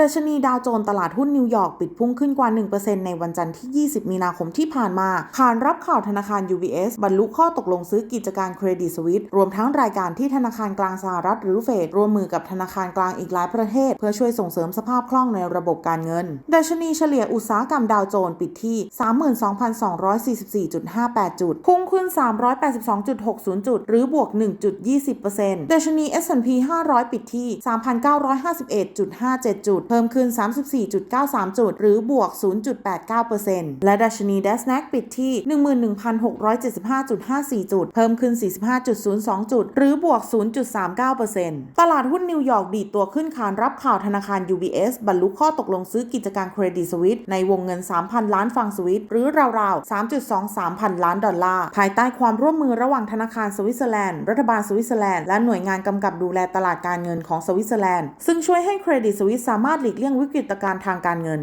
ดัชนีดาวโจนส์ตลาดหุ้นนิวยอร์กปิดพุ่งขึ้นกว่า 1%ในวันจันทร์ที่ 20 มีนาคมที่ผ่านมาขานรับข่าวธนาคาร UBS บรรลุข้อตกลงซื้อกิจการเครดิตสวิสรวมทั้งรายการที่ธนาคารกลางสหรัฐหรือเฟดร่วมมือกับธนาคารกลางอีกหลายประเทศ เพื่อช่วยส่งเสริมสภาพคล่องในระบบการเงิน ดัชนีเฉลี่ยอุตสาหกรรมดาวโจนส์ปิดที่ 32,244.58 จุด พุ่งขึ้น 382.60 จุด หรือบวก 1.20%ดัชนี S&P 500 ปิดที่ 3,951.57 จุดเพิ่มขึ้น 34.93 จุด หรือบวก 0.89%และดัชนี DASDAQ ปิดที่ 11,675.54 จุด เพิ่มขึ้น 45.02 จุด หรือบวก 0.39%ตลาดหุ้นนิวยอร์กดีดตัวขึ้นขานรับข่าวธนาคาร UBS บรรลุข้อตกลงซื้อกิจการเครดิตสวิสในวงเงิน 3,000 ล้านฟังสวิสหรือราวๆ 3.23 พันล้านดอลลาร์ ภายใต้ความร่วมมือระหว่างธนาคารสวิตเซอร์แลนด์ รัฐบาลสวิตเซอร์แลนด์ และหน่วยงานกำกับดูแลตลาดการเงินของสวิตเซอร์แลนด์ ซึ่งช่วยให้เครดิตสวิสสามารถหลีกเลี่ยงวิกฤตการณ์ทางการเงิน